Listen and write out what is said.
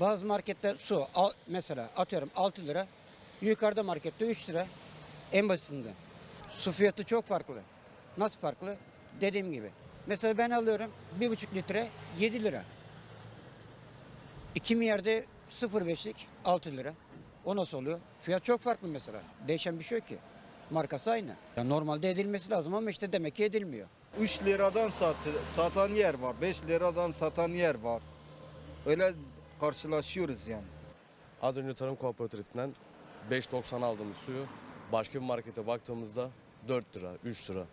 Bazı markette su al, mesela atıyorum 6 lira. Yukarıda markette 3 lira. En basitinden. Su fiyatı çok farklı. Nasıl farklı? Dediğim gibi. Mesela ben alıyorum 1,5 litre 7 lira. Kimi yerde 0,5'lik 6 lira. O nasıl oluyor? Fiyat çok farklı mesela. Değişen bir şey yok ki. Markası aynı. Ya normalde edilmesi lazım ama işte demek ki edilmiyor. 3 liradan sat, satan yer var, 5 liradan satan yer var. Öyle karşılaşıyoruz yani. Az önce tarım kooperatifinden 5.90 aldığımız suyu başka bir markete baktığımızda 4 lira, 3 lira.